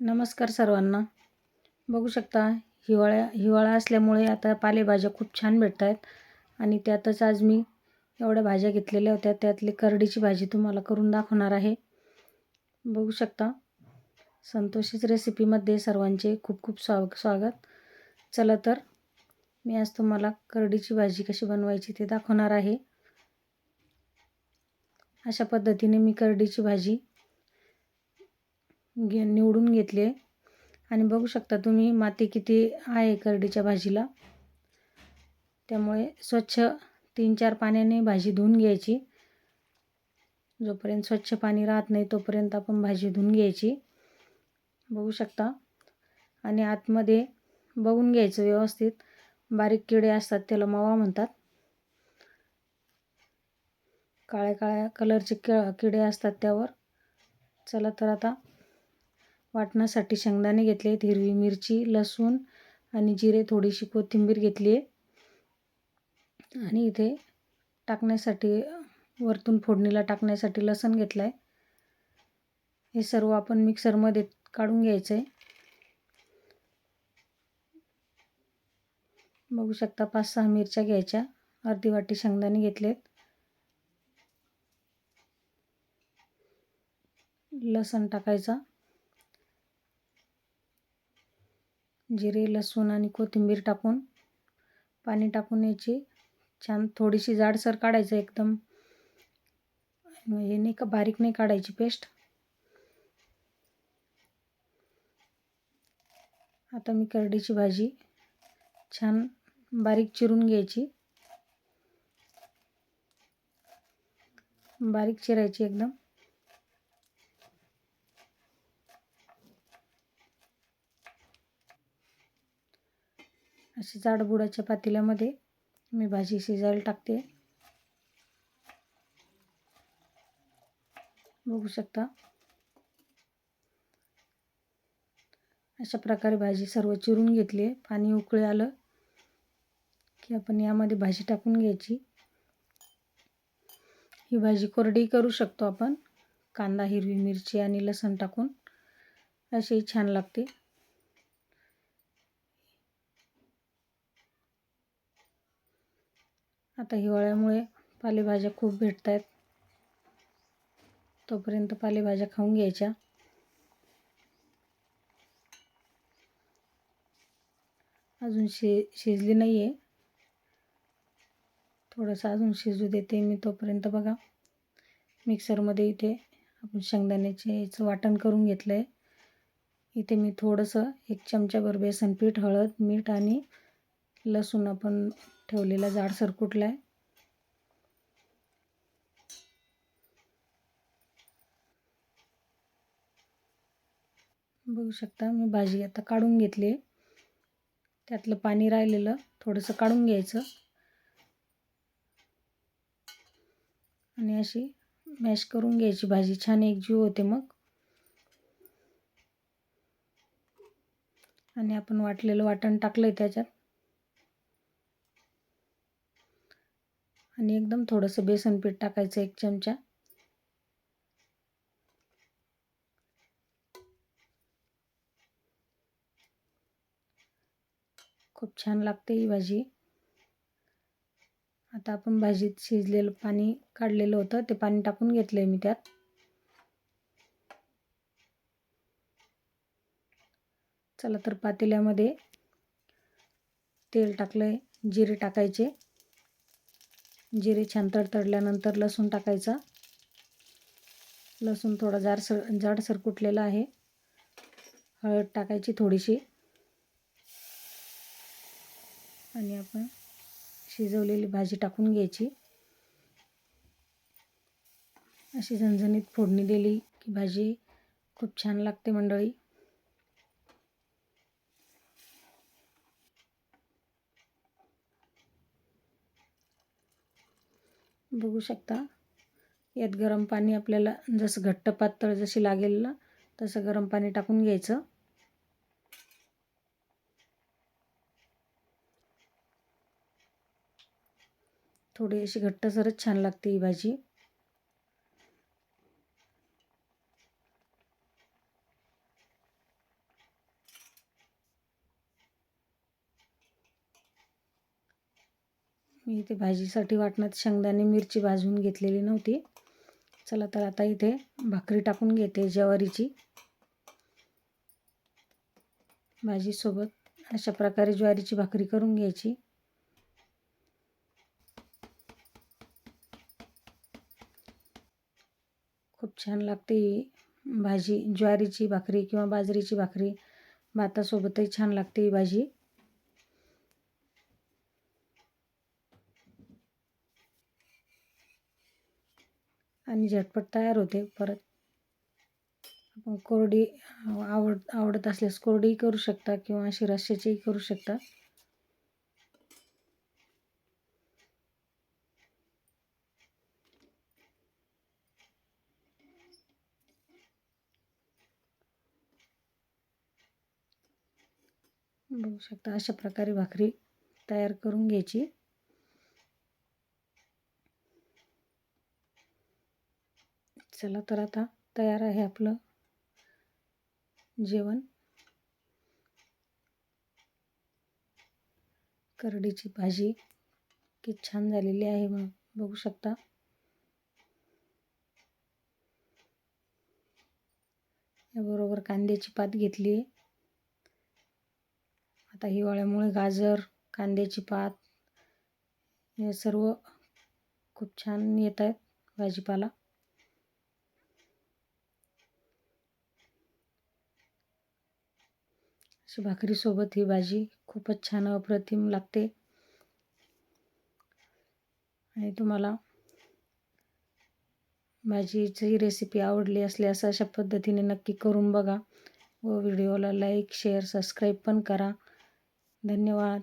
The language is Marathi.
नमस्कार सर्वांना. बघू शकता हिवाळ्या हिवाळा असल्यामुळे आता पालेभाज्या खूप छान भेटत आहेत आणि त्यातच आज मी एवढ्या भाज्या घेतलेल्या होत्या. त्यातली करडीची भाजी तुम्हाला करून दाखवणार आहे. बघू शकता संतोषीच रेसिपीमध्ये सर्वांचे खूप खूप स्वाग स्वागत. चला तर मी आज तुम्हाला करडीची भाजी कशी बनवायची ते दाखवणार आहे. अशा पद्धतीने मी करडीची भाजी घे निवडून घेतले. आणि बघू शकता तुम्ही माती किती आहे करडीच्या भाजीला. त्यामुळे स्वच्छ तीन चार पाण्याने भाजी धुवून घ्यायची. जोपर्यंत स्वच्छ पाणी राहत नाही तोपर्यंत आपण भाजी धुवून घ्यायची. बघू शकता. आणि आतमध्ये बघून घ्यायचं व्यवस्थित. बारीक किडे असतात त्याला मावा म्हणतात. काळ्या काळ्या कलरचे किडे असतात त्यावर. चला तर आता वाटण्यासाठी शेंगदाणे घेतले आहेत हिरवी मिरची लसूण आणि जिरे थोडीशी कोथिंबीर घेतली आहे आणि इथे टाकण्यासाठी वरतून फोडणीला टाकण्यासाठी लसण घेतलं आहे हे सर्व आपण मिक्सरमध्ये काढून घ्यायचं आहे बघू शकता पाच सहा मिरच्या घ्यायच्या. अर्धी वाटी शेंगदाणे घेतलेत. लसण टाकायचा. जिरे लसूण आणि कोथिंबीर टाकून पाणी टाकून याची छान थोडीशी जाडसर काढायचं एकदम. हे नाही का बारीक नाही काढायची पेस्ट. आता मी करडीची भाजी छान बारीक चिरून घ्यायची. बारीक चिरायची एकदम. अशी जाडबुडाच्या पातेल्यामध्ये मी भाजी शिजायला टाकते. बघू शकता. अशा प्रकारे भाजी सर्व चिरून घेतली आहे. पाणी उकळे आलं की आपण यामध्ये भाजी टाकून घ्यायची. ही भाजी कोरडी करू शकतो आपण. कांदा हिरवी मिरची आणि लसण टाकून अशी छान लागते. आता हिवाळ्यामुळे पालेभाज्या खूप भेटत आहेत तोपर्यंत पालेभाज्या खाऊन घ्यायच्या. अजून शि शिजली नाही आहे थोडंसं अजून शिजू देते मी तोपर्यंत बघा. मिक्सरमध्ये इथे आपण शेंगदाण्याचे याचं वाटण करून घेतलं आहे इथे मी थोडंसं एक चमच्याभर बेसन पीठ हळद मीठ आणि लसूण आपण ठेवलेला जाड सरकुटला आहे. बघू शकता मी भाजी आता काढून घेतली त्यातलं पाणी राहिलेलं थोडंसं काढून घ्यायचं. आणि अशी मॅश करून घ्यायची भाजी. छान एकजीव होते मग. आणि आपण वाटलेलं वाटण टाकलं आहे त्याच्यात. आणि एकदम थोडंसं बेसन पीठ टाकायचं एक चमचा. खूप छान लागते ही भाजी. आता आपण भाजीत शिजलेलं पाणी काढलेलं होतं ते पाणी टाकून घेतलं आहे मी त्यात. चला तर पातेल्यामध्ये तेल टाकलं आहे जिरे टाकायचे. जिरे छान तडतडल्यानंतर लसूण टाकायचा. लसूण थोडा जाडसर जाडसर कुटलेला आहे. हळद टाकायची थोडीशी. आणि आपण शिजवलेली भाजी टाकून घ्यायची. अशी झणझणीत फोडणी दिली की भाजी खूप छान लागते मंडळी. बघू शकता. यात गरम पाणी आपल्याला जसं घट्ट पातळ जशी लागेल ना तसं गरम पाणी टाकून घ्यायचं. थोडी अशी घट्टसरच छान लागते ही भाजी. मी इथे भाजीसाठी वाटणात शेंगदाणे मिरची भाजून घेतलेली नव्हती. चला तर आता इथे भाकरी टाकून घेते ज्वारीची. भाजीसोबत अशा प्रकारे ज्वारीची भाकरी करून घ्यायची. खूप छान लागते ही भाजी. ज्वारीची भाकरी किंवा बाजरीची भाकरी. भातासोबतही छान लागते ही भाजी. आणि झटपट तयार होते. परत आपण कोरडी आवड आवडत असल्यास कोरडीही करू शकता किंवा अशी रश्श्याचीही करू शकता. बघू शकता अशा प्रकारे भाकरी तयार करून घ्यायची. चला तर आता तयार आहे आपलं जेवण. करडीची भाजी की छान झालेली आहे मग बघू शकता. याबरोबर कांद्याची पात घेतली आहे. आता हिवाळ्यामुळे गाजर कांद्याची पात हे सर्व खूप छान येत आहेत भाजीपाला. अशी भाकरीसोबत ही भाजी खूपच छान अप्रतिम लागते. आणि तुम्हाला भाजीची रेसिपी आवडली असल्यास अशा पद्धतीने नक्की करून बघा व व्हिडिओला लाईक शेअर सबस्क्राईब पण करा. धन्यवाद.